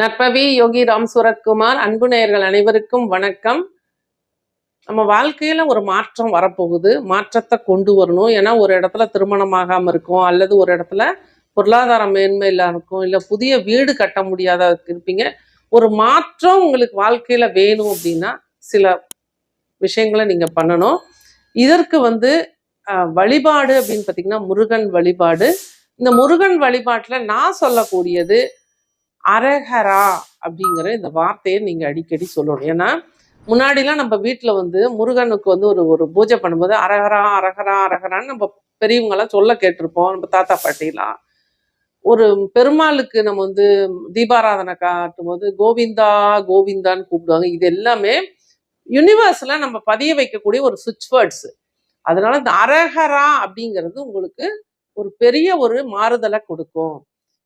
நற்பவி யோகி ராம் சூரத்குமார் அன்பு நேயர்கள் அனைவருக்கும் வணக்கம். நம்ம வாழ்க்கையில ஒரு மாற்றம் வரப்போகுது. மாற்றத்தை கொண்டு வரணும். ஏன்னா ஒரு இடத்துல திருமணம் ஆகாம இருக்கும் அல்லது ஒரு இடத்துல பொருளாதார மேன்மையில இருக்கும் இல்லை புதிய வீடு கட்ட முடியாத இருப்பீங்க. ஒரு மாற்றம் உங்களுக்கு வாழ்க்கையில வேணும் அப்படின்னா சில விஷயங்களை நீங்க பண்ணணும். இதற்கு வந்து வழிபாடு அப்படின்னு பார்த்தீங்கன்னா முருகன் வழிபாடு. இந்த முருகன் வழிபாட்டில் நான் சொல்லக்கூடியது அரஹரா அப்படிங்கிற இந்த வார்த்தையை நீங்க அடிக்கடி சொல்லணும். ஏன்னா முன்னாடிலாம் நம்ம வீட்டில் வந்து முருகனுக்கு வந்து ஒரு ஒரு பூஜை பண்ணும்போது அரஹரா அரஹரா அரஹரான்னு நம்ம பெரியவங்களாம் சொல்ல கேட்டிருப்போம். நம்ம தாத்தா பாட்டிலாம். ஒரு பெருமாளுக்கு நம்ம வந்து தீபாராதனை காட்டும் போது கோவிந்தா கோவிந்தான்னு கூப்பிடுவாங்க. இது எல்லாமே யூனிவர்ஸில் நம்ம பதிய வைக்கக்கூடிய ஒரு சுவிட்ச் வேர்ட்ஸ் அதனால இந்த அரஹரா அப்படிங்கிறது உங்களுக்கு ஒரு பெரிய ஒரு மாறுதலை கொடுக்கும்.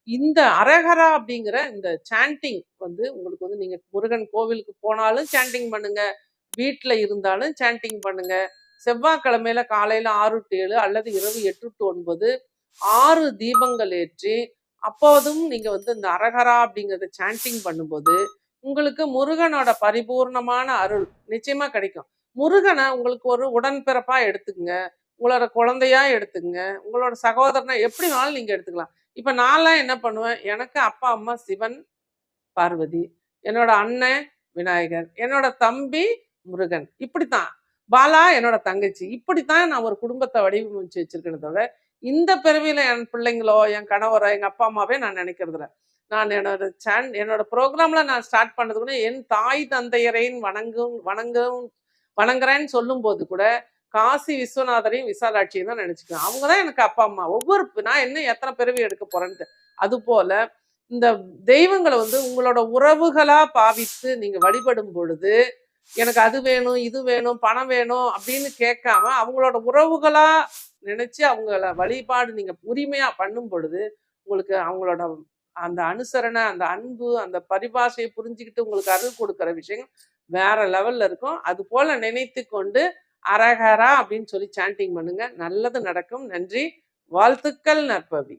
இந்த அரஹரா அப்படிங்கிற இந்த சாண்டிங் வந்து உங்களுக்கு வந்து நீங்க முருகன் கோவிலுக்கு போனாலும் சாண்டிங் பண்ணுங்க. வீட்டில் இருந்தாலும் சாண்டிங் பண்ணுங்க. செவ்வாய்க்கிழமையில காலையில ஆறு டு ஏழு அல்லது இரவு எட்டு டு ஒன்பது ஆறு தீபங்கள் ஏற்றி அப்போதும் நீங்க வந்து இந்த அரகரா அப்படிங்கிறத சாண்டிங் பண்ணும்போது உங்களுக்கு முருகனோட பரிபூர்ணமான அருள் நிச்சயமா கிடைக்கும். முருகனை உங்களுக்கு ஒரு உடன்பிறப்பா எடுத்துக்கங்க. உங்களோட குழந்தையா எடுத்துக்கங்க. உங்களோட சகோதரனை எப்படி வேணாலும் நீங்க எடுத்துக்கலாம். இப்போ நான்லாம் என்ன பண்ணுவேன்? எனக்கு அப்பா அம்மா சிவன் பார்வதி என்னோட அண்ணன் விநாயகர் என்னோட தம்பி முருகன். இப்படித்தான். பாலா என்னோட தங்கச்சி. இப்படித்தான் நான் ஒரு குடும்பத்தை வடிவமைச்சு வச்சிருக்கிறதோட இந்த பிறவியில என் பிள்ளைங்களோ என் கணவரோ எங்க அப்பா அம்மாவே நான் நினைக்கிறதுல நான் என்னோட சேன் என்னோட ப்ரோக்ராம்ல நான் ஸ்டார்ட் பண்ணது கூட என் தாய் தந்தையரையும் வணங்கும் வணங்கும் வணங்குறேன்னு சொல்லும் போது கூட காசி விஸ்வநாதரையும் விசாலாட்சியும் தான் நினைச்சுக்குவேன். அவங்க தான் எனக்கு அப்பா அம்மா. ஒவ்வொரு நான் என்ன எத்தனை பிறவி எடுக்க போறேன்ட்டு. அது போல இந்த தெய்வங்களை வந்து உங்களோட உறவுகளா பாவித்து நீங்க வழிபடும் பொழுது எனக்கு அது வேணும் இது வேணும் பணம் வேணும் அப்படின்னு கேட்காம அவங்களோட உறவுகளா நினைச்சு அவங்கள வழிபாடு நீங்க உரிமையா பண்ணும் பொழுது உங்களுக்கு அவங்களோட அந்த அனுசரணை அந்த அன்பு அந்த பரிபாஷையை புரிஞ்சுக்கிட்டு உங்களுக்கு அருள் கொடுக்குற விஷயம் வேற லெவல்ல இருக்கும். அது போல நினைத்து கொண்டு அரகரா அப்படின்னு சொல்லி சாண்டிங் பண்ணுங்க. நல்லது நடக்கும். நன்றி. வாழ்த்துக்கள் நற்பவி.